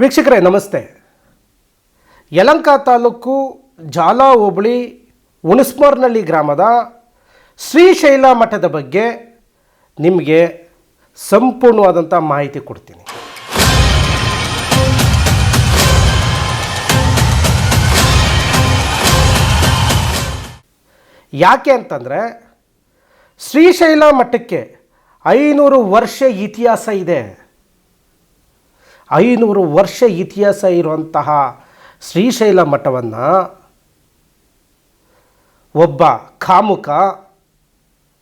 ವೀಕ್ಷಕರೇ, ನಮಸ್ತೆ. ಯಲಂಕ ತಾಲೂಕು ಜಾಲ ಹೋಬಳಿ, ಹುಣಸ್ಮರ್ನಳ್ಳಿ ಗ್ರಾಮದ ಶ್ರೀಶೈಲ ಮಠದ ಬಗ್ಗೆ ನಿಮಗೆ ಸಂಪೂರ್ಣವಾದಂಥ ಮಾಹಿತಿ ಕೊಡ್ತೀನಿ. ಯಾಕೆ ಅಂತಂದರೆ ಶ್ರೀಶೈಲ ಮಠಕ್ಕೆ ಐನೂರು ವರ್ಷ ಇತಿಹಾಸ ಇದೆ. ಐನೂರು ವರ್ಷ ಇತಿಹಾಸ ಇರುವಂತಹ ಶ್ರೀಶೈಲ ಮಠವನ್ನು ಒಬ್ಬ ಕಾಮುಕ,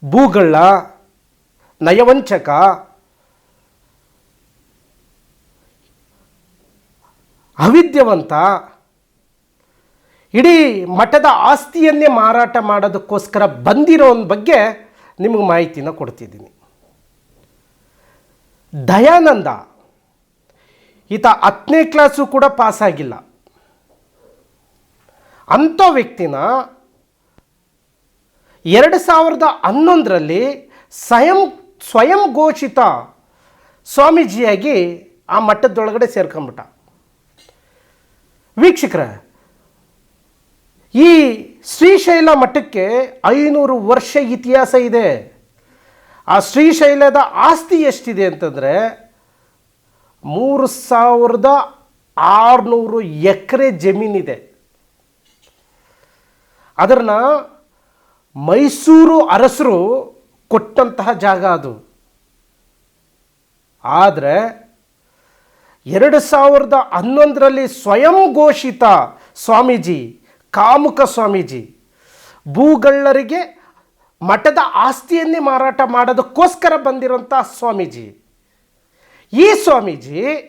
ಭೂಗಳ್ಳ, ನಯವಂಚಕ, ಅವಿದ್ಯವಂತ ಇಡೀ ಮಠದ ಆಸ್ತಿಯನ್ನೇ ಮಾರಾಟ ಮಾಡೋದಕ್ಕೋಸ್ಕರ ಬಂದಿರೋನ ಬಗ್ಗೆ ನಿಮಗೆ ಮಾಹಿತಿನ ಕೊಡ್ತಿದ್ದೀನಿ. ದಯಾನಂದ ಈತ ಹತ್ತನೇ ಕ್ಲಾಸು ಕೂಡ ಪಾಸಾಗಿಲ್ಲ. ಅಂಥ ವ್ಯಕ್ತಿನ ಎರಡು ಸಾವಿರದ ಹನ್ನೊಂದರಲ್ಲಿ ಸ್ವಯಂ ಸ್ವಯಂ ಘೋಷಿತ ಸ್ವಾಮೀಜಿಯಾಗಿ ಆ ಮಟ್ಟದೊಳಗಡೆ ಸೇರ್ಕೊಂಬಿಟ್ಟ. ವೀಕ್ಷಕರ, ಈ ಶ್ರೀಶೈಲ ಮಠಕ್ಕೆ ಐನೂರು ವರ್ಷ ಇತಿಹಾಸ ಇದೆ. ಆ ಶ್ರೀಶೈಲದ ಆಸ್ತಿ ಎಷ್ಟಿದೆ ಅಂತಂದರೆ ಮೂರು ಸಾವಿರದ ಆರುನೂರು ಎಕರೆ ಜಮೀನಿದೆ. ಅದನ್ನು ಮೈಸೂರು ಅರಸರು ಕೊಟ್ಟಂತಹ ಜಾಗ ಅದು. ಆದರೆ ಎರಡು ಸಾವಿರದ ಹನ್ನೊಂದರಲ್ಲಿ ಸ್ವಯಂ ಘೋಷಿತ ಸ್ವಾಮೀಜಿ, ಕಾಮುಕ ಸ್ವಾಮೀಜಿ, ಭೂಗಳ್ಳರಿಗೆ ಮಠದ ಆಸ್ತಿಯನ್ನೇ ಮಾರಾಟ ಮಾಡೋದಕ್ಕೋಸ್ಕರ ಬಂದಿರೋಂಥ ಸ್ವಾಮೀಜಿ. ಈ ಸ್ವಾಮೀಜಿ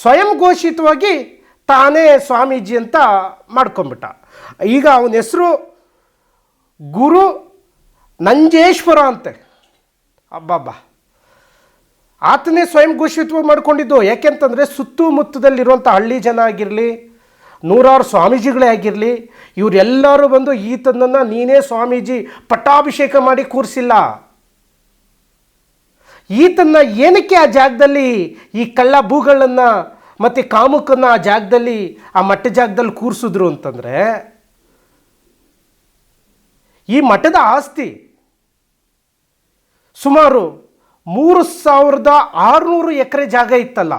ಸ್ವಯಂ ಘೋಷಿತವಾಗಿ ತಾನೇ ಸ್ವಾಮೀಜಿ ಅಂತ ಮಾಡ್ಕೊಂಬಿಟ್ಟ ಈಗ ಅವನ ಹೆಸರು ಗುರು ನಂಜೇಶ್ವರ ಅಂತೆ. ಅಬ್ಬಬ್ಬ. ಆತನೇ ಸ್ವಯಂ ಘೋಷಿತವಾಗಿ ಮಾಡಿಕೊಂಡಿದ್ದು. ಯಾಕೆಂತಂದರೆ ಸುತ್ತಮುತ್ತದಲ್ಲಿರುವಂಥ ಹಳ್ಳಿ ಜನ ಆಗಿರಲಿ, ನೂರಾರು ಸ್ವಾಮೀಜಿಗಳೇ ಆಗಿರಲಿ, ಇವರೆಲ್ಲರೂ ಬಂದು ಈತನನ್ನು ನೀನೇ ಸ್ವಾಮೀಜಿ ಪಟ್ಟಾಭಿಷೇಕ ಮಾಡಿ ಕೂರಿಸಿಲ್ಲ. ಈತನ್ನ ಏನಕ್ಕೆ ಆ ಜಾಗದಲ್ಲಿ ಈ ಕಳ್ಳ ಭೂಗಳನ್ನು ಮತ್ತು ಕಾಮುಕನ್ನ ಆ ಜಾಗದಲ್ಲಿ, ಆ ಮಠ ಜಾಗದಲ್ಲಿ ಕೂರಿಸಿದ್ರು ಅಂತಂದರೆ, ಈ ಮಠದ ಆಸ್ತಿ ಸುಮಾರು ಮೂರು ಸಾವಿರದ ಆರುನೂರು ಎಕರೆ ಜಾಗ ಇತ್ತಲ್ಲ.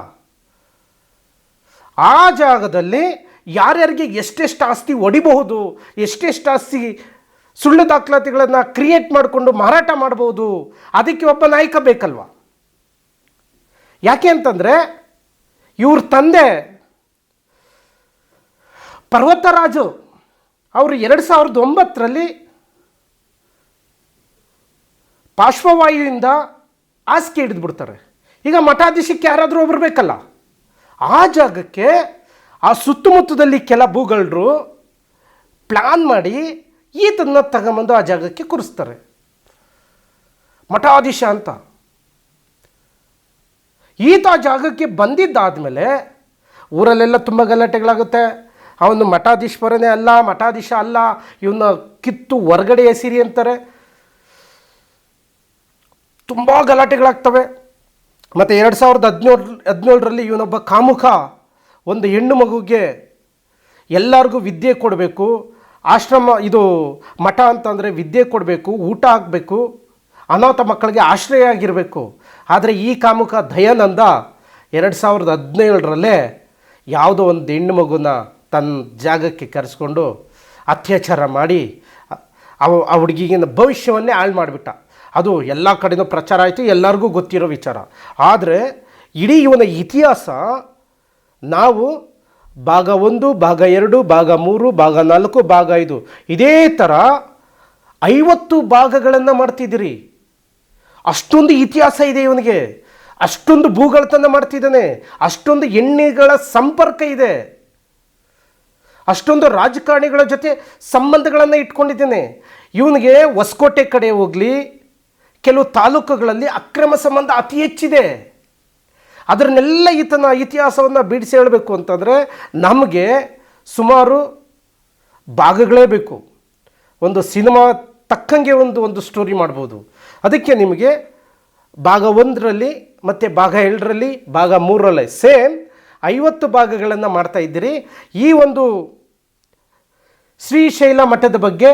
ಆ ಜಾಗದಲ್ಲಿ ಯಾರ್ಯಾರಿಗೆ ಎಷ್ಟೆಷ್ಟು ಆಸ್ತಿ ಒಡಿಬಹುದು, ಎಷ್ಟೆಷ್ಟು ಆಸ್ತಿ ಸುಳ್ಳು ದಾಖಲಾತಿಗಳನ್ನು ಕ್ರಿಯೇಟ್ ಮಾಡಿಕೊಂಡು ಮಾರಾಟ ಮಾಡ್ಬೋದು. ಅದಕ್ಕೆ ಒಬ್ಬ ನಾಯಕ ಬೇಕಲ್ವ? ಯಾಕೆ ಅಂತಂದರೆ ಇವ್ರ ತಂದೆ ಪರ್ವತರಾಜು, ಅವರು ಎರಡು ಸಾವಿರದ ಒಂಬತ್ತರಲ್ಲಿ ಪಾರ್ಶ್ವವಾಯುವಿಂದ ಹಾಸಿಗೆ ಹಿಡಿದ್ಬಿಡ್ತಾರೆ ಈಗ ಮಠಾಧೀಶಕ್ಕೆ ಯಾರಾದರೂ ಒಬ್ರು ಬೇಕಲ್ಲ? ಆ ಜಾಗಕ್ಕೆ ಆ ಸುತ್ತಮುತ್ತದಲ್ಲಿ ಕೆಲ ಭೂಗಳರು ಪ್ಲ್ಯಾನ್ ಮಾಡಿ ಈತನ್ನ ತಗೊಂಬಂದು ಆ ಜಾಗಕ್ಕೆ ಕೂರಿಸ್ತಾರೆ. ಮಠಾಧೀಶ ಅಂತ. ಈತ ಜಾಗಕ್ಕೆ ಬಂದಿದ್ದಾದಮೇಲೆ ಊರಲ್ಲೆಲ್ಲ ತುಂಬ ಗಲಾಟೆಗಳಾಗುತ್ತೆ. ಅವನು ಮಠಾಧೀಶ್ವರನೇ ಅಲ್ಲ, ಮಠಾಧೀಶ ಅಲ್ಲ, ಇವನ್ನ ಕಿತ್ತು ಹೊರಗಡೆ ಎಸಿರಿ ಅಂತಾರೆ. ತುಂಬ ಗಲಾಟೆಗಳಾಗ್ತವೆ. ಮತ್ತು ಎರಡು ಸಾವಿರದ ಹದಿನೇಳು, ಹದಿನೇಳರಲ್ಲಿ ಇವನೊಬ್ಬ ಕಾಮುಖ ಒಂದು ಹೆಣ್ಣು ಮಗುಗೆ ಎಲ್ಲರಿಗೂ ವಿದ್ಯೆ ಕೊಡಬೇಕು. ಆಶ್ರಮ, ಇದು ಮಠ ಅಂತಂದರೆ ವಿದ್ಯೆ ಕೊಡಬೇಕು, ಊಟ ಆಗಬೇಕು ಅನಾಥ ಮಕ್ಕಳಿಗೆ ಆಶ್ರಯ ಆಗಿರಬೇಕು. ಆದರೆ ಈ ಕಾಮುಕ ದಯಾನಂದ ಎರಡು ಸಾವಿರದ ಹದಿನೇಳರಲ್ಲೇ ಯಾವುದೋ ಒಂದು ಹೆಣ್ಣು ಮಗುನ ತನ್ನ ಜಾಗಕ್ಕೆ ಕರೆಸ್ಕೊಂಡು ಅತ್ಯಾಚಾರ ಮಾಡಿ ಅವ, ಆ ಹುಡುಗಿಗಿನ ಭವಿಷ್ಯವನ್ನೇ ಹಾಳು ಮಾಡಿಬಿಟ್ಟ. ಅದು ಎಲ್ಲ ಕಡೆಯೂ ಪ್ರಚಾರ ಆಯಿತು, ಎಲ್ಲರಿಗೂ ಗೊತ್ತಿರೋ ವಿಚಾರ. ಆದರೆ ಇಡೀ ಇವನ ಇತಿಹಾಸ ನಾವು ಭಾಗ ಒಂದು, ಭಾಗ ಎರಡು, ಭಾಗ ಮೂರು, ಭಾಗ ನಾಲ್ಕು, ಭಾಗ ಐದು. ಇದೇ ಥರ ಐವತ್ತು ಭಾಗಗಳನ್ನು ಮಾಡ್ತಿದ್ದೀರಿ. ಅಷ್ಟೊಂದು ಇತಿಹಾಸ ಇದೆ ಇವನಿಗೆ. ಅಷ್ಟೊಂದು ಭೂಗಳತನ ಮಾಡ್ತಿದ್ದಾನೆ. ಅಷ್ಟೊಂದು ಎಣ್ಣೆಗಳ ಸಂಪರ್ಕ ಇದೆ. ಅಷ್ಟೊಂದು ರಾಜಕಾರಣಿಗಳ ಜೊತೆ ಸಂಬಂಧಗಳನ್ನು ಇಟ್ಕೊಂಡಿದ್ದೇನೆ. ಇವನಿಗೆ ಹೊಸಕೋಟೆ ಕಡೆ ಹೋಗಲಿ, ಕೆಲವು ತಾಲೂಕುಗಳಲ್ಲಿ ಅಕ್ರಮ ಸಂಬಂಧ ಅತಿ ಹೆಚ್ಚಿದೆ. ಅದನ್ನೆಲ್ಲ ಈತನ ಇತಿಹಾಸವನ್ನು ಬಿಡಿಸಿ ಹೇಳಬೇಕು ಅಂತಂದರೆ ನಮಗೆ ಸುಮಾರು ಭಾಗಗಳೇ ಬೇಕು. ಒಂದು ಸಿನಿಮಾ ತಕ್ಕಂಗೆ ಒಂದು ಒಂದು ಸ್ಟೋರಿ ಮಾಡ್ಬೋದು. ಅದಕ್ಕೆ ನಿಮಗೆ ಭಾಗ ಒಂದರಲ್ಲಿ ಮತ್ತು ಭಾಗ ಎರಡರಲ್ಲಿ ಭಾಗ ಮೂರರಲ್ಲಿ ಸೇಮ್ ಐವತ್ತು ಭಾಗಗಳನ್ನು ಮಾಡ್ತಾ ಇದ್ದೀರಿ. ಈ ಒಂದು ಶ್ರೀಶೈಲ ಮಠದ ಬಗ್ಗೆ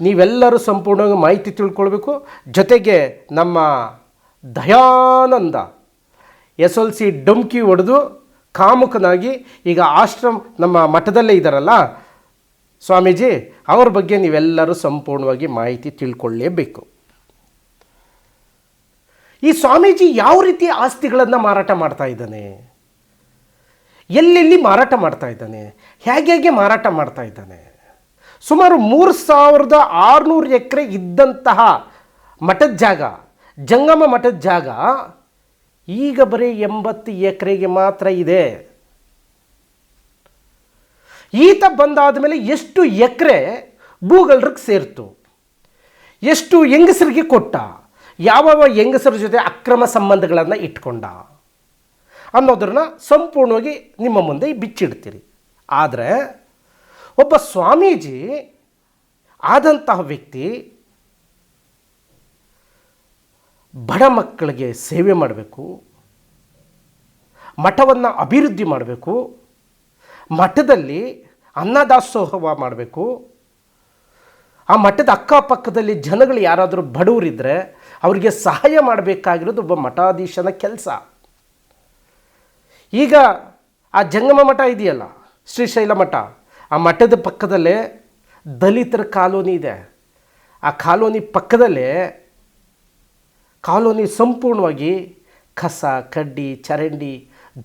ನೀವೆಲ್ಲರೂ ಸಂಪೂರ್ಣವಾಗಿ ಮಾಹಿತಿ ತಿಳ್ಕೊಳ್ಬೇಕು. ಜೊತೆಗೆ ನಮ್ಮ Dayananda S L C donkey ಹೊಡೆದು ಕಾಮುಕನಾಗಿ ಈಗ ಆಶ್ರಮ ನಮ್ಮ ಮಠದಲ್ಲೇ ಇದ್ದಾರಲ್ಲ ಸ್ವಾಮೀಜಿ, ಅವ್ರ ಬಗ್ಗೆ ನೀವೆಲ್ಲರೂ ಸಂಪೂರ್ಣವಾಗಿ ಮಾಹಿತಿ ತಿಳ್ಕೊಳ್ಳೇಬೇಕು. ಈ ಸ್ವಾಮೀಜಿ ಯಾವ ರೀತಿ ಆಸ್ತಿಗಳನ್ನು ಮಾರಾಟ ಮಾಡ್ತಾ ಇದ್ದಾನೆ? ಎಲ್ಲೆಲ್ಲಿ ಮಾರಾಟ ಮಾಡ್ತಾ ಇದ್ದಾನೆ? ಹೇಗೆ ಹೇಗೆ ಮಾರಾಟ ಮಾಡ್ತಾ ಇದ್ದಾನೆ? ಸುಮಾರು ಮೂರು ಸಾವಿರದ ಆರುನೂರು ಎಕರೆ ಇದ್ದಂತಹ ಮಠದ ಜಾಗ, ಜಂಗಮ ಮಠದ ಜಾಗ ಈಗ ಬರೀ ಎಂಬತ್ತು ಎಕರೆಗೆ ಮಾತ್ರ ಇದೆ. ಈತ ಬಂದಾದ ಮೇಲೆ ಎಷ್ಟು ಎಕರೆ ಭೂಗಳ್ರಿಗೆ ಸೇರ್ತು? ಎಷ್ಟು ಹೆಂಗಸರಿಗೆ ಕೊಟ್ಟ? ಯಾವ ಹೆಂಗಸರ ಜೊತೆ ಅಕ್ರಮ ಸಂಬಂಧಗಳನ್ನು ಇಟ್ಕೊಂಡ? ಅನ್ನೋದನ್ನ ಸಂಪೂರ್ಣವಾಗಿ ನಿಮ್ಮ ಮುಂದೆ ಬಿಚ್ಚಿಡ್ತೀರಿ. ಆದರೆ ಒಬ್ಬ ಸ್ವಾಮೀಜಿ ಆದಂತಹ ವ್ಯಕ್ತಿ ಬಡ ಮಕ್ಕಳಿಗೆ ಸೇವೆ ಮಾಡಬೇಕು, ಮಠವನ್ನು ಅಭಿವೃದ್ಧಿ ಮಾಡಬೇಕು, ಮಠದಲ್ಲಿ ಅನ್ನದಾಸೋಹವ ಮಾಡಬೇಕು. ಆ ಮಠದ ಅಕ್ಕಪಕ್ಕದಲ್ಲಿ ಜನಗಳು ಯಾರಾದರೂ ಬಡವರಿದ್ದರೆ ಅವರಿಗೆ ಸಹಾಯ ಮಾಡಬೇಕಾಗಿರೋದು ಒಬ್ಬ ಮಠಾಧೀಶನ ಕೆಲಸ. ಈಗ ಆ ಜಂಗಮ ಮಠ ಇದೆಯಲ್ಲ, ಶ್ರೀಶೈಲ ಮಠ, ಆ ಮಠದ ಪಕ್ಕದಲ್ಲೇ ದಲಿತರ ಕಾಲೋನಿ ಇದೆ. ಆ ಕಾಲೋನಿ ಪಕ್ಕದಲ್ಲೇ ಕಾಲೋನಿ ಸಂಪೂರ್ಣವಾಗಿ ಕಸ, ಕಡ್ಡಿ, ಚರಂಡಿ,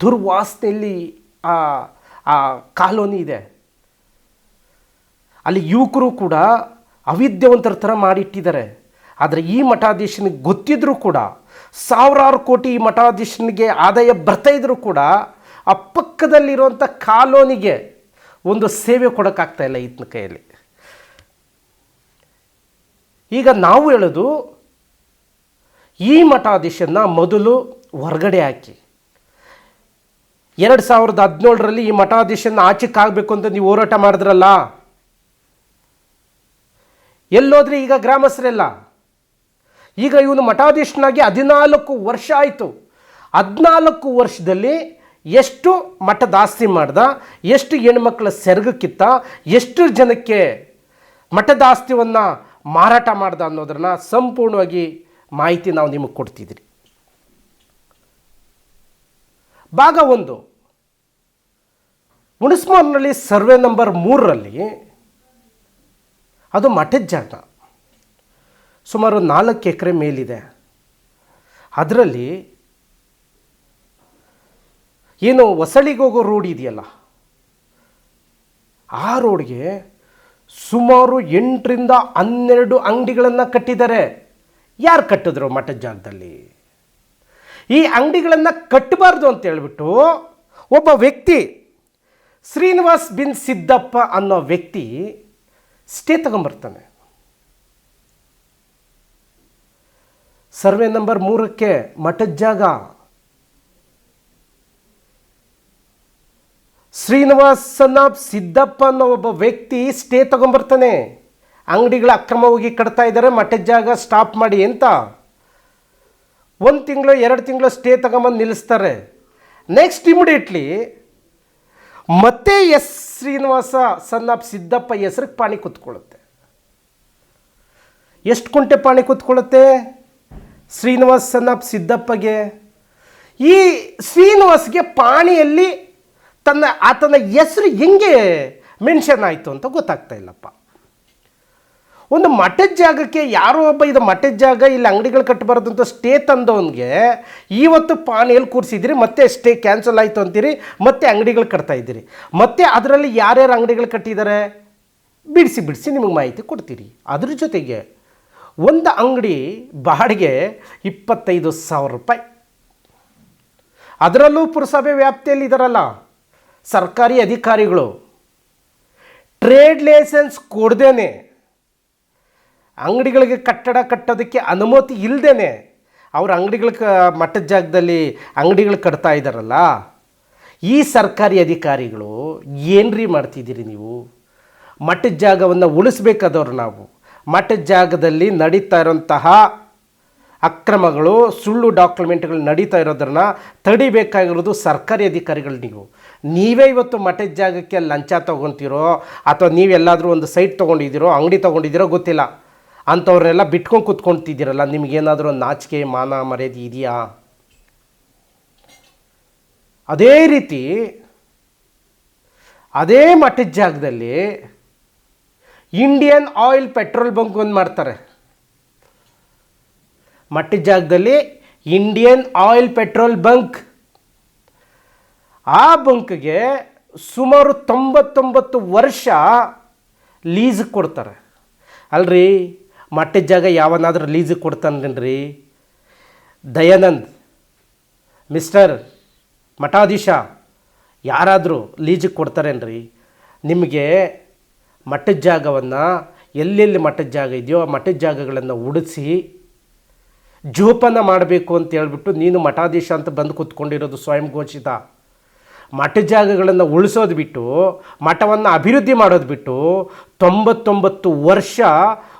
ದುರ್ವಾಸನೆಯಲ್ಲಿ ಆ ಆ ಕಾಲೋನಿ ಇದೆ. ಅಲ್ಲಿ ಯುವಕರು ಕೂಡ ಅವಿದ್ಯವಂತರ ಥರ ಮಾಡಿಟ್ಟಿದ್ದಾರೆ. ಆದರೆ ಈ ಮಠಾಧೀಶನಿಗೆ ಗೊತ್ತಿದ್ದರೂ ಕೂಡ, ಸಾವಿರಾರು ಕೋಟಿ ಈ ಮಠಾಧೀಶನಿಗೆ ಆದಾಯ ಬರ್ತಾ ಇದ್ದರೂ ಕೂಡ, ಆ ಪಕ್ಕದಲ್ಲಿರುವಂಥ ಕಾಲೋನಿಗೆ ಒಂದು ಸೇವೆ ಕೊಡೋಕ್ಕಾಗ್ತಾಯಿಲ್ಲ ಈತನ ಕೈಯಲ್ಲಿ. ಈಗ ನಾವು ಹೇಳೋದು ಈ ಮಠಾಧೀಶನ್ನ ಮೊದಲು ಹೊರಗಡೆ ಹಾಕಿ. ಎರಡು ಸಾವಿರದ ಹದಿನೇಳರಲ್ಲಿ ಈ ಮಠಾಧೀಶನ್ನ ಆಚೆಕ್ಕಾಗಬೇಕು ಅಂತ ನೀವು ಹೋರಾಟ ಮಾಡಿದ್ರಲ್ಲ? ಎಲ್ಲೋದ್ರೆ ಈಗ ಗ್ರಾಮಸ್ಥರೆಲ್ಲ, ಈಗ ಇವನು ಮಠಾಧೀಶನಾಗಿ ಹದಿನಾಲ್ಕು ವರ್ಷ ಆಯಿತು. ಹದಿನಾಲ್ಕು ವರ್ಷದಲ್ಲಿ ಎಷ್ಟು ಮಠದಾಸ್ತಿ ಮಾಡ್ದ, ಎಷ್ಟು ಹೆಣ್ಮಕ್ಳ ಸೆರಗಕ್ಕಿತ್ತ ಎಷ್ಟು ಜನಕ್ಕೆ ಮಠದ ಆಸ್ತಿಯನ್ನು ಮಾರಾಟ ಮಾಡ್ದ ಅನ್ನೋದನ್ನು ಸಂಪೂರ್ಣವಾಗಿ ಮಾಹಿತಿ ನಾವು ನಿಮಗೆ ಕೊಡ್ತಿದ್ರಿ. ಭಾಗ ಒಂದು. ಮುನಿಸ್ಮಾಲ್ನಲ್ಲಿ ಸರ್ವೆ ನಂಬರ್ ಮೂರರಲ್ಲಿ ಅದು ಮಠದ ಜಾಗ. ಸುಮಾರು ನಾಲ್ಕು ಎಕರೆ ಮೇಲಿದೆ. ಅದರಲ್ಲಿ ಏನು ಹೊಸಳಿಗೆ ಹೋಗೋ ರೋಡ್ ಇದೆಯಲ್ಲ, ಆ ರೋಡ್ಗೆ ಸುಮಾರು ಎಂಟರಿಂದ ಹನ್ನೆರಡು ಅಂಗಡಿಗಳನ್ನು ಕಟ್ಟಿದ್ದಾರೆ. ಯಾರು ಕಟ್ಟಿದ್ರು ಮಠದ ಜಾಗದಲ್ಲಿ? ಈ ಅಂಗಡಿಗಳನ್ನು ಕಟ್ಟಬಾರ್ದು ಅಂತ ಹೇಳ್ಬಿಟ್ಟು ಒಬ್ಬ ವ್ಯಕ್ತಿ, ಶ್ರೀನಿವಾಸ್ ಬಿನ್ ಸಿದ್ದಪ್ಪ ಅನ್ನೋ ವ್ಯಕ್ತಿ ಸ್ಟೇ ತಗೊಂಬರ್ತಾನೆ. ಸರ್ವೆ ನಂಬರ್ ಮೂರಕ್ಕೆ ಮಠದ ಜಾಗ. ಶ್ರೀನಿವಾಸನ ಸಿದ್ದಪ್ಪ ಅನ್ನೋ ಒಬ್ಬ ವ್ಯಕ್ತಿ ಸ್ಟೇ ತಗೊಂಬರ್ತಾನೆ. ಅಂಗಡಿಗಳ ಅಕ್ರಮವಾಗಿ ಕಟ್ತಾ ಇದ್ದಾರೆ ಮಠದ ಜಾಗ ಸ್ಟಾಪ್ ಮಾಡಿ ಅಂತ. ಒಂದು ತಿಂಗಳು, ಎರಡು ತಿಂಗಳು ಸ್ಟೇ ತಗೊಂಬಂದು ನಿಲ್ಲಿಸ್ತಾರೆ. ನೆಕ್ಸ್ಟ್ ಇಮಿಡಿಯೇಟ್ಲಿ ಮತ್ತೆ S Srinivasa son of Siddappa ಹೆಸ್ರಿಗೆ ಪಾಣಿ ಕೂತ್ಕೊಳ್ಳುತ್ತೆ. ಎಷ್ಟು ಕುಂಟೆ ಪಾಣಿ ಕೂತ್ಕೊಳ್ಳುತ್ತೆ? ಶ್ರೀನಿವಾಸ್ ಸನ್ನಾಪ್ ಸಿದ್ದಪ್ಪಗೆ. ಈ ಶ್ರೀನಿವಾಸ್ಗೆ ಪಾಣಿಯಲ್ಲಿ ತನ್ನ ಆತನ ಹೆಸರು ಹೆಂಗೆ ಮೆನ್ಷನ್ ಆಯಿತು ಅಂತ ಗೊತ್ತಾಗ್ತಾ ಇಲ್ಲಪ್ಪ. ಒಂದು ಮಠದ ಜಾಗಕ್ಕೆ ಯಾರೋ ಒಬ್ಬ ಇದು ಮಠದ ಜಾಗ, ಇಲ್ಲಿ ಅಂಗಡಿಗಳು ಕಟ್ಟಬಾರ್ದು ಅಂತ ಸ್ಟೇ ತಂದವನಿಗೆ ಇವತ್ತು ಪಾನೆಯಲ್ಲಿ ಕೂರಿಸಿದಿರಿ ಮತ್ತೆ ಸ್ಟೇ ಕ್ಯಾನ್ಸಲ್ ಆಯಿತು ಅಂತೀರಿ, ಮತ್ತೆ ಅಂಗಡಿಗಳು ಕಟ್ತಾ ಇದ್ದೀರಿ. ಮತ್ತೆ ಅದರಲ್ಲಿ ಯಾರ್ಯಾರು ಅಂಗಡಿಗಳು ಕಟ್ಟಿದ್ದಾರೆ? ಬಿಡಿಸಿ ಬಿಡಿಸಿ ನಿಮಗೆ ಮಾಹಿತಿ ಕೊಡ್ತೀರಿ. ಅದ್ರ ಜೊತೆಗೆ ಒಂದು ಅಂಗಡಿ ಬಾಡಿಗೆ ಇಪ್ಪತ್ತೈದು ಸಾವಿರ ರೂಪಾಯಿ. ಅದರಲ್ಲೂ ಪುರಸಭೆ ವ್ಯಾಪ್ತಿಯಲ್ಲಿ ಇದ್ದಾರಲ್ಲ ಸರ್ಕಾರಿ ಅಧಿಕಾರಿಗಳು. ಟ್ರೇಡ್ ಲೈಸೆನ್ಸ್ ಕೊಡ್ದೇನೆ ಅಂಗಡಿಗಳಿಗೆ ಕಟ್ಟಡ ಕಟ್ಟೋದಕ್ಕೆ ಅನುಮತಿ ಇಲ್ಲದೇನೆ ಅವ್ರ ಅಂಗಡಿಗಳ ಮಠದ ಜಾಗದಲ್ಲಿ ಅಂಗಡಿಗಳು ಕಟ್ತಾ ಇದ್ದಾರಲ್ಲ, ಈ ಸರ್ಕಾರಿ ಅಧಿಕಾರಿಗಳು ಏನ್ರಿ ಮಾಡ್ತಿದ್ದೀರಿ ನೀವು? ಮಠದ ಜಾಗವನ್ನು ಉಳಿಸ್ಬೇಕಾದವ್ರು ನಾವು. ಮಠದ ಜಾಗದಲ್ಲಿ ನಡೀತಾ ಇರೋಂತಹ ಅಕ್ರಮಗಳು, ಸುಳ್ಳು ಡಾಕ್ಯುಮೆಂಟ್ಗಳು ನಡೀತಾ ಇರೋದನ್ನ ತಡಿಬೇಕಾಗಿರೋದು ಸರ್ಕಾರಿ ಅಧಿಕಾರಿಗಳು ನೀವು. ನೀವೇ ಇವತ್ತು ಮಠದ ಜಾಗಕ್ಕೆ ಲಂಚ ತೊಗೊತೀರೋ ಅಥವಾ ನೀವೆಲ್ಲಾದರೂ ಒಂದು ಸೈಟ್ ತೊಗೊಂಡಿದ್ದೀರೋ, ಅಂಗಡಿ ತೊಗೊಂಡಿದ್ದೀರೋ ಗೊತ್ತಿಲ್ಲ. ಅಂಥವ್ರೆಲ್ಲ ಬಿಟ್ಕೊಂಡು ಕೂತ್ಕೊಳ್ತಿದ್ದೀರಲ್ಲ, ನಿಮಗೇನಾದರೂ ನಾಚಿಕೆ, ಮಾನ ಮರ್ಯಾದೆ ಇದೆಯಾ? ಅದೇ ರೀತಿ, ಅದೇ ಮಠದ ಜಾಗದಲ್ಲಿ ಇಂಡಿಯನ್ ಆಯಿಲ್ ಪೆಟ್ರೋಲ್ ಬಂಕ್ ಒಂದು ಮಾಡ್ತಾರೆ. ಮಟ್ಟದ ಜಾಗದಲ್ಲಿ ಇಂಡಿಯನ್ ಆಯಿಲ್ ಪೆಟ್ರೋಲ್ ಬಂಕ್ ಆ ಬಂಕ್ಗೆ ಸುಮಾರು ತೊಂಬತ್ತೊಂಬತ್ತು ವರ್ಷ ಲೀಸ್ ಕೊಡ್ತಾರೆ. ಅಲ್ರಿ? ಮಟ್ಟದ ಜಾಗ ಯಾವನಾದ್ರೂ ಲೀಸಿಗೆ ಕೊಡ್ತಾನೇನ್ರಿ ದಯಾನಂದ್ ಮಿಸ್ಟರ್ ಮಠಾಧೀಶ, ಯಾರಾದರೂ ಲೀಜಿಗೆ ಕೊಡ್ತಾರೇನ್ರಿ? ನಿಮಗೆ ಮಠದ ಜಾಗವನ್ನು ಎಲ್ಲೆಲ್ಲಿ ಮಠದ ಜಾಗ ಇದೆಯೋ ಆ ಮಠದ ಜಾಗಗಳನ್ನು ಉಡಿಸಿ ಜೋಪಾನ ಮಾಡಬೇಕು ಅಂತ ಹೇಳ್ಬಿಟ್ಟು ನೀನು ಮಠಾಧೀಶ ಅಂತ ಬಂದು ಕೂತ್ಕೊಂಡಿರೋದು ಸ್ವಯಂ ಘೋಷಿತ. ಮಠ ಜಾಗಗಳನ್ನು ಉಳಿಸೋದು ಬಿಟ್ಟು, ಮಠವನ್ನು ಅಭಿವೃದ್ಧಿ ಮಾಡೋದು ಬಿಟ್ಟು ತೊಂಬತ್ತೊಂಬತ್ತು ವರ್ಷ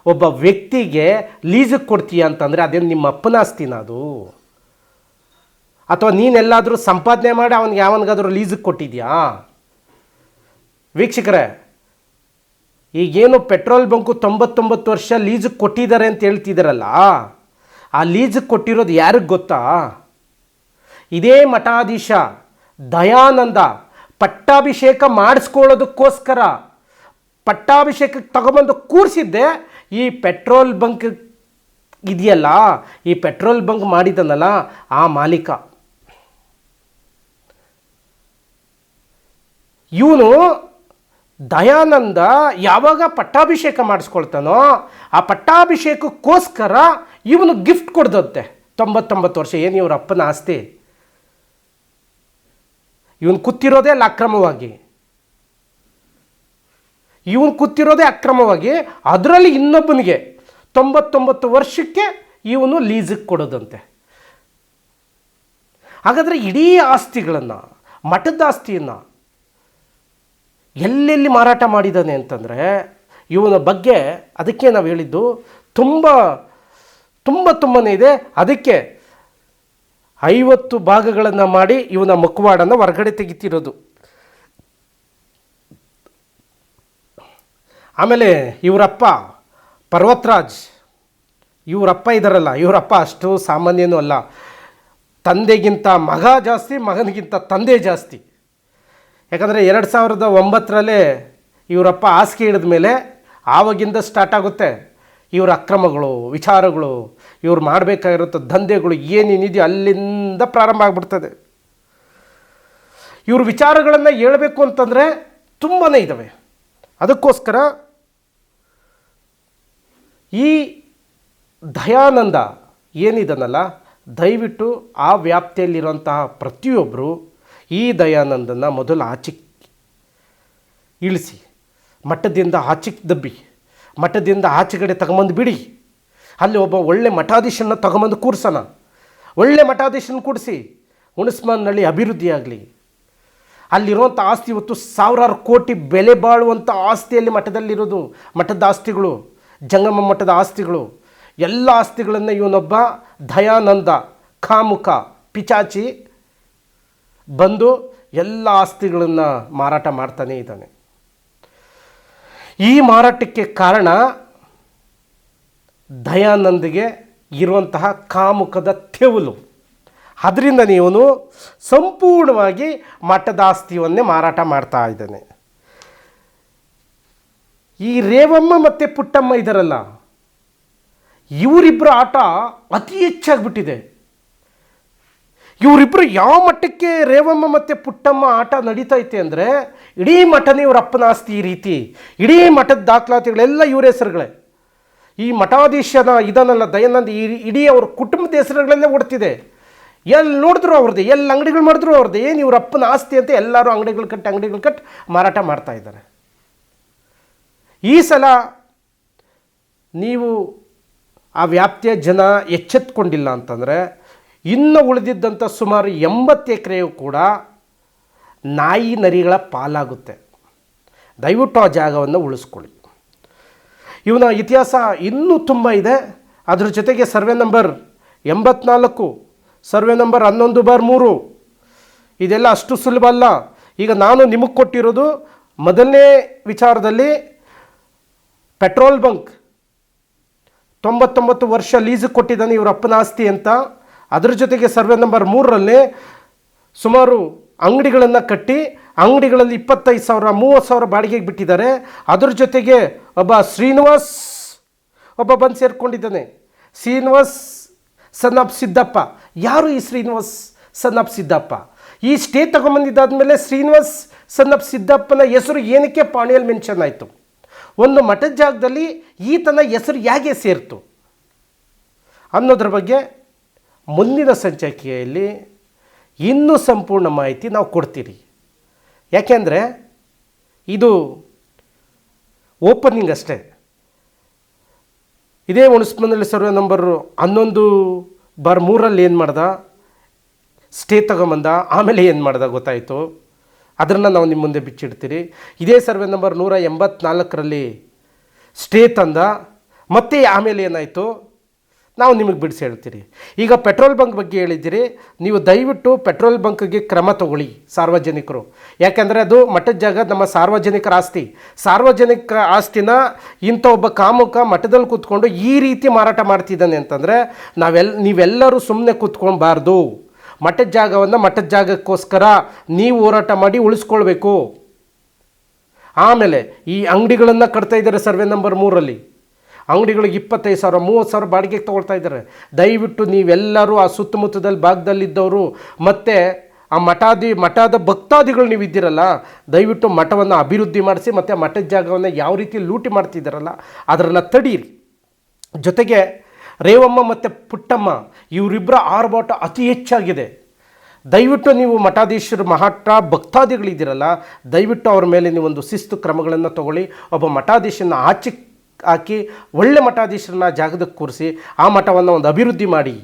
ಒಬ್ಬ ವ್ಯಕ್ತಿಗೆ ಲೀಸಿಗೆ ಕೊಡ್ತೀಯ ಅಂತಂದರೆ ಅದೇನು ನಿಮ್ಮ ಅಪ್ಪನ ಆಸ್ತಿನ ಅದು? ಅಥವಾ ನೀನೆಲ್ಲಾದರೂ ಸಂಪಾದನೆ ಮಾಡಿ ಅವನಿಗೆ ಯಾವನಿಗಾದರೂ ಲೀಸಿಗೆ ಕೊಟ್ಟಿದ್ಯಾ? ವೀಕ್ಷಕರೇ, ಈಗೇನು ಪೆಟ್ರೋಲ್ ಬಂಕು ತೊಂಬತ್ತೊಂಬತ್ತು ವರ್ಷ ಲೀಸಿಗೆ ಕೊಟ್ಟಿದ್ದಾರೆ ಅಂತ ಹೇಳ್ತಿದ್ದಾರಲ್ಲ ಆ ಲೀಸಿಗೆ ಕೊಟ್ಟಿರೋದು ಯಾರಿಗೆ ಗೊತ್ತಾ? ಇದೇ ಮಠಾಧೀಶ ದಯಾನಂದ, ಪಟ್ಟಾಭಿಷೇಕ ಮಾಡಿಸ್ಕೊಳ್ಳೋದಕ್ಕೋಸ್ಕರ ಪಟ್ಟಾಭಿಷೇಕಕ್ಕೆ ತಗೊಬಂದು ಕೂರಿಸಿದ್ದೆ. ಈ ಪೆಟ್ರೋಲ್ ಬಂಕ್ ಇದೆಯಲ್ಲ, ಈ ಪೆಟ್ರೋಲ್ ಬಂಕ್ ಮಾಡಿದನಲ್ಲ ಆ ಮಾಲೀಕ. ಇವನು ದಯಾನಂದ ಯಾವಾಗ ಪಟ್ಟಾಭಿಷೇಕ ಮಾಡಿಸ್ಕೊಳ್ತಾನೋ ಆ ಪಟ್ಟಾಭಿಷೇಕಕ್ಕೋಸ್ಕರ ಇವನು ಗಿಫ್ಟ್ ಕೊಡ್ದಂತೆ ತೊಂಬತ್ತೊಂಬತ್ತು ವರ್ಷ, ಏನು ಇವರ ಅಪ್ಪನ ಆಸ್ತಿ? ಇವನು ಕೂತಿರೋದೇ ಅಲ್ಲಿ ಅಕ್ರಮವಾಗಿ. ಇವನು ಕೂತಿರೋದೇ ಅಕ್ರಮವಾಗಿ, ಅದರಲ್ಲಿ ಇನ್ನೊಬ್ಬನಿಗೆ ತೊಂಬತ್ತೊಂಬತ್ತು ವರ್ಷಕ್ಕೆ ಇವನು ಲೀಸಿಗೆ ಕೊಡೋದಂತೆ. ಹಾಗಾದರೆ ಇಡೀ ಆಸ್ತಿಗಳನ್ನು, ಮಠದ ಆಸ್ತಿಯನ್ನು ಎಲ್ಲೆಲ್ಲಿ ಮಾರಾಟ ಮಾಡಿದ್ದಾನೆ ಅಂತಂದರೆ, ಇವನ ಬಗ್ಗೆ ಅದಕ್ಕೆ ನಾವು ಹೇಳಿದ್ದು ತುಂಬ ತುಂಬ ತುಂಬನೇ ಇದೆ. ಅದಕ್ಕೆ ಐವತ್ತು ಭಾಗಗಳನ್ನು ಮಾಡಿ ಇವನ ಮುಖವಾಡನ್ನು ಹೊರಗಡೆ ತೆಗಿತಿರೋದು. ಆಮೇಲೆ ಇವರಪ್ಪ ಪರ್ವತ್ರಾಜ್. ಇವರಪ್ಪ ಇದ್ದಾರಲ್ಲ ಇವರಪ್ಪ ಅಷ್ಟು ಸಾಮಾನ್ಯನೂ ಅಲ್ಲ. ತಂದೆಗಿಂತ ಮಗ ಜಾಸ್ತಿ, ಮಗನಿಗಿಂತ ತಂದೆ ಜಾಸ್ತಿ. ಯಾಕಂದರೆ ಎರಡು ಸಾವಿರದ ಒಂಬತ್ತರಲ್ಲೇ ಇವರಪ್ಪ ಹಾಸಿಗೆ ಹಿಡಿದ ಮೇಲೆ ಆವಾಗಿಂದ ಸ್ಟಾರ್ಟ್ ಆಗುತ್ತೆ. ಇವರ ಅಕ್ರಮಗಳು, ವಿಚಾರಗಳು ಇವ್ರು ಮಾಡಬೇಕಾಗಿರೋಂಥ ದಂಧೆಗಳು ಏನೇನಿದೆಯೋ ಅಲ್ಲಿಂದ ಪ್ರಾರಂಭ ಆಗ್ಬಿಡ್ತದೆ. ಇವ್ರ ವಿಚಾರಗಳನ್ನು ಹೇಳಬೇಕು ಅಂತಂದರೆ ತುಂಬಾ ಇದ್ದಾವೆ ಅದಕ್ಕೋಸ್ಕರ ಈ ದಯಾನಂದ ಏನಿದನಲ್ಲ, ದಯವಿಟ್ಟು ಆ ವ್ಯಾಪ್ತಿಯಲ್ಲಿರುವಂತಹ ಪ್ರತಿಯೊಬ್ಬರು ಈ ದಯಾನಂದನ ಮೊದಲು ಆಚೆ ಇಳಿಸಿ, ಮಠದಿಂದ ಆಚಿಕ್ ದಬ್ಬಿ, ಮಠದಿಂದ ಆಚೆಗಡೆ ತಗೊಂಬಂದು ಬಿಡಿ. ಅಲ್ಲಿ ಒಬ್ಬ ಒಳ್ಳೆ ಮಠಾಧೀಶನ ತಗೊಂಬಂದು ಕೂರ್ಸೋಣ ಒಳ್ಳೆ ಮಠಾಧೀಶನ ಕೂಡಿಸಿ ಹುಣಸ್ಮನ್ನಲ್ಲಿ ಅಭಿವೃದ್ಧಿಯಾಗಲಿ. ಅಲ್ಲಿರುವಂಥ ಆಸ್ತಿ ಇವತ್ತು ಸಾವಿರಾರು ಕೋಟಿ ಬೆಲೆ ಬಾಳುವಂಥ ಆಸ್ತಿಯಲ್ಲಿ ಮಠದಲ್ಲಿರೋದು ಮಠದ ಆಸ್ತಿಗಳು, ಜಂಗಮ ಮಠದ ಆಸ್ತಿಗಳು. ಎಲ್ಲ ಆಸ್ತಿಗಳನ್ನು ಇವನೊಬ್ಬ ದಯಾನಂದ, ಕಾಮುಕ, ಪಿಚಾಚಿ ಬಂದು ಎಲ್ಲ ಆಸ್ತಿಗಳನ್ನು ಮಾರಾಟ ಮಾಡ್ತಾನೇ ಇದ್ದಾನೆ. ಈ ಮಾರಾಟಕ್ಕೆ ಕಾರಣ ದಯಾನಂದಿಗೆ ಇರುವಂತಹ ಕಾಮುಕದ ತೆವಲು. ಅದರಿಂದ ನೀವನು ಸಂಪೂರ್ಣವಾಗಿ ಮಠದಾಸ್ತಿಯನ್ನೇ ಮಾರಾಟ ಮಾಡ್ತಾ ಇದ್ದಾನೆ. ಈ ರೇವಮ್ಮ ಮತ್ತು ಪುಟ್ಟಮ್ಮ ಇದ್ದಾರಲ್ಲ ಇವರಿಬ್ಬರ ಆಟ ಅತಿ ಹೆಚ್ಚಾಗ್ಬಿಟ್ಟಿದೆ. ಇವರಿಬ್ಬರು ಯಾವ ಮಟ್ಟಕ್ಕೆ ರೇವಮ್ಮ ಮತ್ತು ಪುಟ್ಟಮ್ಮ ಆಟ ನಡೀತೈತೆ ಅಂದರೆ, ಇಡೀ ಮಠನೇ ಇವರ ಅಪ್ಪನ ಆಸ್ತಿ ಈ ರೀತಿ. ಇಡೀ ಮಠದ ದಾಖಲಾತಿಗಳೆಲ್ಲ ಇವರ ಹೆಸರುಗಳೇ. ಈ ಮಠಾಧೀಶನ ಇದನ್ನೆಲ್ಲ ದಯಾನಂದ ಈ ಇಡೀ ಅವ್ರ ಕುಟುಂಬದ ಹೆಸರುಗಳಲ್ಲೇ ಓಡ್ತಿದೆ. ಎಲ್ಲಿ ನೋಡಿದ್ರು ಅವ್ರದ್ದು, ಎಲ್ಲಿ ಅಂಗಡಿಗಳು ಮಾಡಿದ್ರು ಅವ್ರದ್ದು, ಏನು ಇವ್ರ ಅಪ್ಪನ ಆಸ್ತಿ ಅಂತ ಎಲ್ಲರೂ ಅಂಗಡಿಗಳು ಕಟ್ಟಿ ಅಂಗಡಿಗಳು ಕಟ್ಟಿ ಮಾರಾಟ ಮಾಡ್ತಾ ಇದ್ದಾರೆ. ಈ ಸಲ ನೀವು ಆ ವ್ಯಾಪ್ತಿಯ ಜನ ಎಚ್ಚೆತ್ಕೊಂಡಿಲ್ಲ ಅಂತಂದರೆ ಇನ್ನು ಉಳಿದಿದ್ದಂಥ ಸುಮಾರು ಎಂಬತ್ತು ಎಕರೆಯು ಕೂಡ ನಾಯಿ ನರಿಗಳ ಪಾಲಾಗುತ್ತೆ. ದಯವಿಟ್ಟು ಆ ಜಾಗವನ್ನು ಉಳಿಸ್ಕೊಳ್ಳಿ. ಇವನ ಇತಿಹಾಸ ಇನ್ನೂ ತುಂಬ ಇದೆ. ಅದರ ಜೊತೆಗೆ ಸರ್ವೆ ನಂಬರ್ ಎಂಬತ್ನಾಲ್ಕು, ಸರ್ವೆ ನಂಬರ್ ಹನ್ನೊಂದು ಬಾರ್ ಮೂರು. ಇದೆಲ್ಲ ಅಷ್ಟು ಸುಲಭ ಅಲ್ಲ. ಈಗ ನಾನು ನಿಮಗೆ ಕೊಟ್ಟಿರೋದು ಮೊದಲನೇ ವಿಚಾರದಲ್ಲಿ ಪೆಟ್ರೋಲ್ ಬಂಕ್ ತೊಂಬತ್ತೊಂಬತ್ತು ವರ್ಷ ಲೀಸಿಗೆ ಕೊಟ್ಟಿದ್ದಾನೆ ಇವರ ಅಪ್ಪನ ಆಸ್ತಿ ಅಂತ. ಅದ್ರ ಜೊತೆಗೆ ಸರ್ವೆ ನಂಬರ್ ಮೂರರಲ್ಲಿ ಸುಮಾರು ಅಂಗಡಿಗಳನ್ನು ಕಟ್ಟಿ ಅಂಗಡಿಗಳಲ್ಲಿ ಇಪ್ಪತ್ತೈದು ಸಾವಿರ, ಮೂವತ್ತು ಸಾವಿರ ಬಾಡಿಗೆಗೆ ಬಿಟ್ಟಿದ್ದಾರೆ. ಅದ್ರ ಜೊತೆಗೆ ಒಬ್ಬ ಶ್ರೀನಿವಾಸ್, ಒಬ್ಬ ಬಂದು ಸೇರ್ಕೊಂಡಿದ್ದಾನೆ. Srinivas son of Siddappa. ಯಾರು ಈ ಶ್ರೀನಿವಾಸ್ ಸನ್ ಆಫ್ ಸಿದ್ದಪ್ಪ? ಈ ಸ್ಟೇ ತಗೊಂಬಂದಿದ್ದಾದ್ಮೇಲೆ ಶ್ರೀನಿವಾಸ್ ಸನ್ ಸಿದ್ದಪ್ಪನ ಹೆಸರು ಏನಕ್ಕೆ ಪಾಣಿಯಲ್ಲಿ ಮೆನ್ಷನ್ ಆಯಿತು? ಒಂದು ಮಠದ ಜಾಗದಲ್ಲಿ ಈತನ ಹೆಸರು ಹೇಗೆ ಸೇರ್ತು? ಅನ್ನೋದ್ರ ಬಗ್ಗೆ ಮುಂದಿನ ಸಂಚಿಕೆಯಲ್ಲಿ ಇನ್ನೂ ಸಂಪೂರ್ಣ ಮಾಹಿತಿ ನಾವು ಕೊಡ್ತೀರಿ. ಯಾಕೆಂದರೆ ಇದು ಓಪನಿಂಗ್ ಅಷ್ಟೇ. ಇದೇ ಹುಣಸ್ಮನಲ್ಲಿ ಸರ್ವೆ ನಂಬರು ಹನ್ನೊಂದು ಬಾರ್ ಮೂರಲ್ಲಿ ಏನು ಮಾಡ್ದ? ಸ್ಟೇ ತಗೊಂಬಂದ, ಆಮೇಲೆ ಏನು ಮಾಡ್ದ ಗೊತ್ತಾಯಿತು? ಅದನ್ನು ನಾವು ನಿಮ್ಮ ಮುಂದೆ ಬಿಚ್ಚಿಡ್ತೀರಿ. ಇದೇ ಸರ್ವೆ ನಂಬರ್ ನೂರ ಎಂಬತ್ನಾಲ್ಕರಲ್ಲಿ ಸ್ಟೇ ತಂದ, ಮತ್ತೆ ಆಮೇಲೆ ಏನಾಯಿತು? ನಾವು ನಿಮಗೆ ಬಿಡಿಸಿ ಹೇಳ್ತೀರಿ. ಈಗ ಪೆಟ್ರೋಲ್ ಬಂಕ್ ಬಗ್ಗೆ ಹೇಳಿದ್ದೀರಿ. ನೀವು ದಯವಿಟ್ಟು ಪೆಟ್ರೋಲ್ ಬಂಕ್ಗೆ ಕ್ರಮ ತಗೊಳ್ಳಿ ಸಾರ್ವಜನಿಕರು. ಯಾಕೆಂದರೆ ಅದು ಮಠದ ಜಾಗ ನಮ್ಮ ಸಾರ್ವಜನಿಕರ ಆಸ್ತಿ. ಸಾರ್ವಜನಿಕ ಆಸ್ತಿನ ಇಂಥ ಒಬ್ಬ ಕಾಮುಕ ಮಠದಲ್ಲಿ ಕೂತ್ಕೊಂಡು ಈ ರೀತಿ ಮಾರಾಟ ಮಾಡ್ತಿದ್ದಾನೆ ಅಂತಂದರೆ ನಾವೆಲ್, ನೀವೆಲ್ಲರೂ ಸುಮ್ಮನೆ ಕೂತ್ಕೊಳ್ಬಾರ್ದು. ಮಠದ ಜಾಗವನ್ನು ಮಠದ ಜಾಗಕ್ಕೋಸ್ಕರ ನೀವು ಹೋರಾಟ ಮಾಡಿ ಉಳಿಸ್ಕೊಳ್ಬೇಕು. ಆಮೇಲೆ ಈ ಅಂಗಡಿಗಳನ್ನು ಕಟ್ತಾ ಇದ್ದಾರೆ ಸರ್ವೆ ನಂಬರ್ ಮೂರಲ್ಲಿ ಅಂಗಡಿಗಳಿಗೆ ಇಪ್ಪತ್ತೈದು ಸಾವಿರ, ಮೂವತ್ತು ಸಾವಿರ ಬಾಡಿಗೆಗೆ ತೊಗೊಳ್ತಾ ಇದ್ದಾರೆ. ದಯವಿಟ್ಟು ನೀವೆಲ್ಲರೂ ಆ ಸುತ್ತಮುತ್ತದಲ್ಲಿ ಭಾಗದಲ್ಲಿದ್ದವರು, ಮತ್ತು ಆ ಮಠಾದಿ, ಮಠದ ಭಕ್ತಾದಿಗಳು ನೀವು ಇದ್ದೀರಲ್ಲ ದಯವಿಟ್ಟು ಮಠವನ್ನು ಅಭಿವೃದ್ಧಿ ಮಾಡಿಸಿ, ಮತ್ತು ಮಠದ ಜಾಗವನ್ನು ಯಾವ ರೀತಿ ಲೂಟಿ ಮಾಡ್ತಿದ್ದೀರಲ್ಲ ಅದನ್ನು ತಡೀರಿ. ಜೊತೆಗೆ ರೇವಮ್ಮ ಮತ್ತು ಪುಟ್ಟಮ್ಮ ಇವರಿಬ್ಬರ ಆರ್ಭಾಟ ಅತಿ ಹೆಚ್ಚಾಗಿದೆ. ದಯವಿಟ್ಟು ನೀವು ಮಠಾಧೀಶರು, ಮಹಾಟ ಭಕ್ತಾದಿಗಳಿದ್ದೀರಲ್ಲ, ದಯವಿಟ್ಟು ಅವ್ರ ಮೇಲೆ ನೀವು ಒಂದು ಶಿಸ್ತು ಕ್ರಮಗಳನ್ನು ತಗೊಳ್ಳಿ. ಒಬ್ಬ ಮಠಾಧೀಶನ ಆಚೆ ಹಾಕಿ ಒಳ್ಳೆ ಮಠಾಧೀಶರನ್ನ ಜಾಗದಕ್ಕೆ ಕೂರಿಸಿ ಆ ಮಠವನ್ನು ಒಂದು ಅಭಿವೃದ್ಧಿ ಮಾಡಿ.